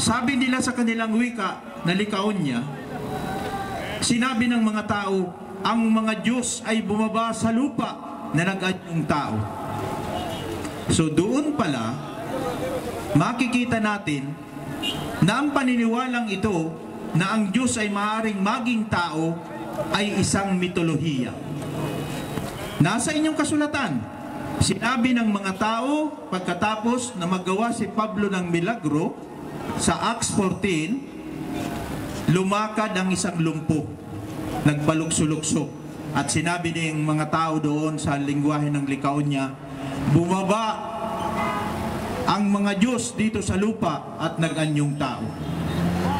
sabi nila sa kanilang wika na likaon niya, sinabi ng mga tao, ang mga Diyos ay bumaba sa lupa na nag-anyong tao. So doon pala, makikita natin na ang paniniwalang ito na ang Diyos ay maaaring maging tao ay isang mitolohiya. Nasa inyong kasulatan, sinabi ng mga tao pagkatapos na magawa si Pablo ng milagro sa Acts 14, lumakad ang isang lumpo, nagpalukso-lukso. At sinabi ng mga tao doon sa lingwahe ng Likaonya, bumaba ang mga Diyos dito sa lupa at nag-anyong tao.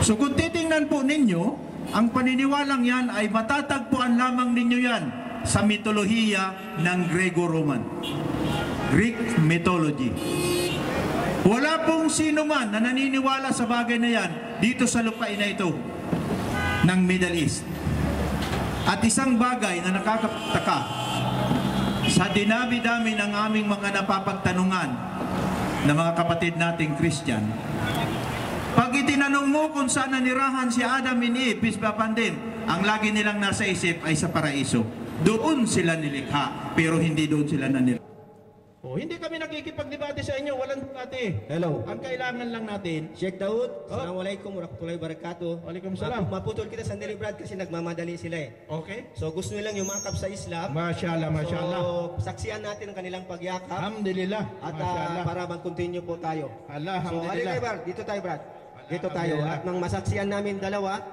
So kung titingnan po ninyo, ang paniniwalang yan ay matatagpuan lamang ninyo yan sa mitolohiya ng Grego-Roman. Greek mythology. Wala pong sino man na naniniwala sa bagay na yan dito sa lupain na ito ng Middle East. At isang bagay na nakakataka, sa dinabi-dami ng aming mga napapagtanungan ng mga kapatid nating Christian, pag itinanong mo kung saan nanirahan si Adam and Eve, peace be upon ang lagi nilang nasa isip ay sa paraiso. Doon sila nilikha, pero hindi doon sila nanirahan. Oh, hindi kami nakikipagdebate sa inyo, walang debate. Hello. Ang kailangan lang natin, Sheikh Daud, Assalamualaikum warahmatullahi wabarakatuh. Oh. Waalaikumsalam. Mapu- Maputol kita sandali Brad kasi nagmamadali sila eh. okay? So gusto nilang yumakap sa Islam. Mashallah, mashallah. So saksiyan natin ang kanilang pagyakap Alhamdulillah. at Mashallah. para mag-continue po tayo. Allah, So alhamdulillah. halika Brad, dito tayo Brad. Dito tayo. At nang masaksiyan namin dalawa,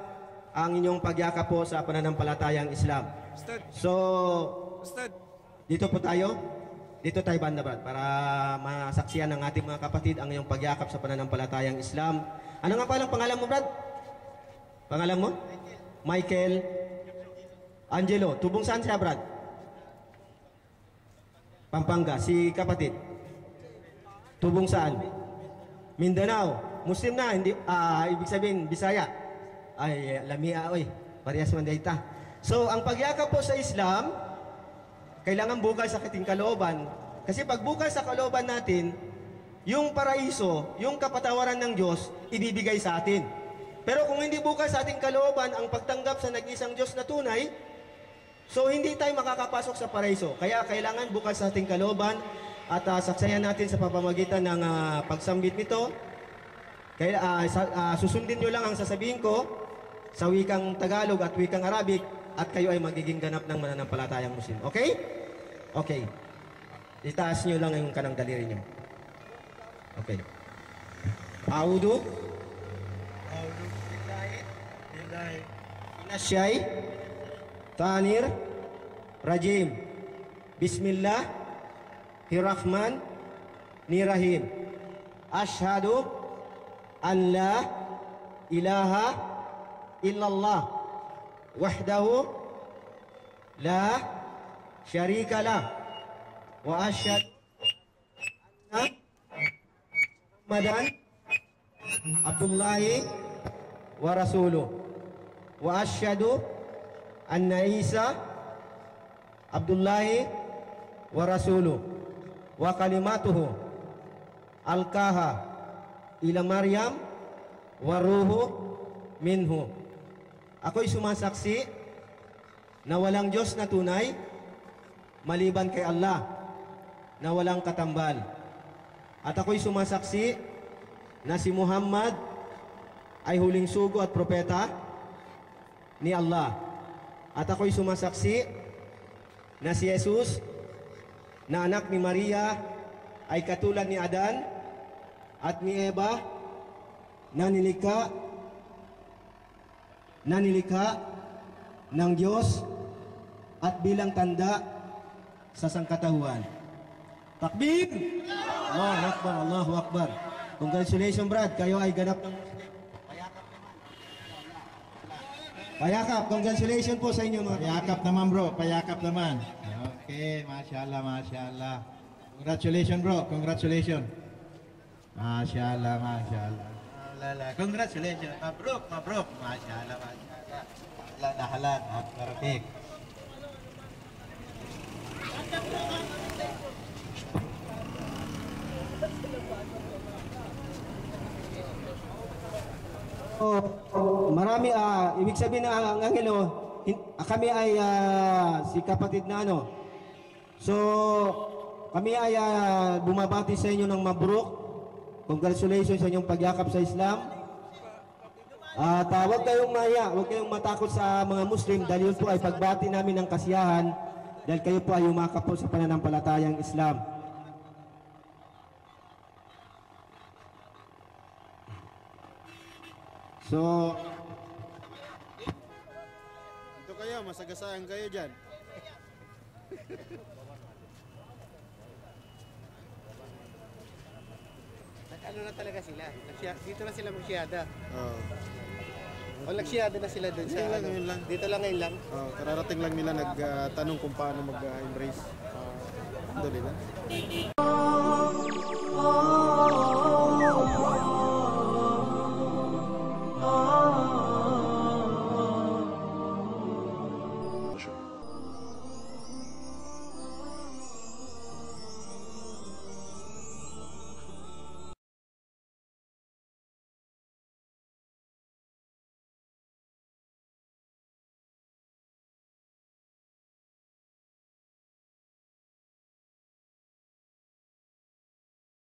ang inyong pagyakap po sa pananampalatayang Islam. So, dito po tayo. Dito tayo banda Brad para masaksiyan ng ating mga kapatid ang iyong pagyakap sa pananampalatayang Islam. Ano nga palang pangalan mo Brad? Pangalan mo? Michael Angelo. Tubong saan siya Brad? Pampanga. Si kapatid? Tubong saan? Mindanao. Muslim na, hindi, ah, ibig sabihin, Bisaya. Ay, lamia, oy. Parehas man dayta. So, ang pagyakap po sa Islam, kailangan bukal sa ating kalooban. Kasi pag bukal sa kalooban natin, yung paraiso, yung kapatawaran ng Diyos, ibibigay sa atin. Pero kung hindi bukal sa ating kalooban ang pagtanggap sa nag-isang Diyos na tunay, so hindi tayo makakapasok sa paraiso. Kaya kailangan bukal sa ating kalooban at ah, saksayan natin sa pamamagitan ng ah, pagsambit nito. Kaya ah, sa- ah, susundin nyo lang ang sasabihin ko sa wikang Tagalog at wikang Arabic at kayo ay magiging ganap ng mananampalatayang Muslim. Okay? Okay. Itaas nyo lang yung kanang daliri nyo. Okay. Audu. Audu. Inasyay. Tanir. Rajim. Bismillah. Hirahman. Nirahim. Ashhadu an la ilaha إلا الله وحده لا شريك له وأشهد أن محمدا عبد الله ورسوله وأشهد أن عيسى عبد الله ورسوله وكلماته ألقاها إلى مريم والروح منه. Ako'y sumasaksi na walang Diyos na tunay maliban kay Allah na walang katambal. At ako'y sumasaksi na si Muhammad ay huling sugo at propeta ni Allah. At ako'y sumasaksi na si Jesus na anak ni Maria ay katulad ni Adan at ni Eva na nilikha na nilikha ng Diyos at bilang tanda sa sangkatahuan. Takbir! Allahu Akbar, Allahu Akbar. Congratulations, Brad. Kayo ay ganap ng. Payakap. Congratulations po sa inyo mga Payakap naman bro, payakap naman. Okay, mashallah, mashallah. Congratulations bro, congratulations. Mashallah, mashallah. Alala, Congratulations. Mashallah, mashallah. Halal na halal, at perfect. Oh, marami, ah, ibig sabihin ng ang angelo, hin- ah, kami ay ah, si kapatid na ano. So, kami ay ah, bumabati sa inyo ng mabruk. Congratulations sa inyong pagyakap sa Islam. At ah, huwag kayong maya, huwag kayong matakot sa mga Muslim dahil yun po ay pagbati namin ng kasiyahan dahil kayo po ay umakap po sa pananampalatayang Islam. So, Ito kayo, masagasaan kayo dyan. Ano na talaga sila? Nagsya- Dito na sila magsyada. Oh. O nagsyada na sila doon sa Yun lang, ano? yun lang. Dito lang ngayon lang. Oh, kararating lang nila nagtanong kung paano mag-embrace. Uh, doon nila.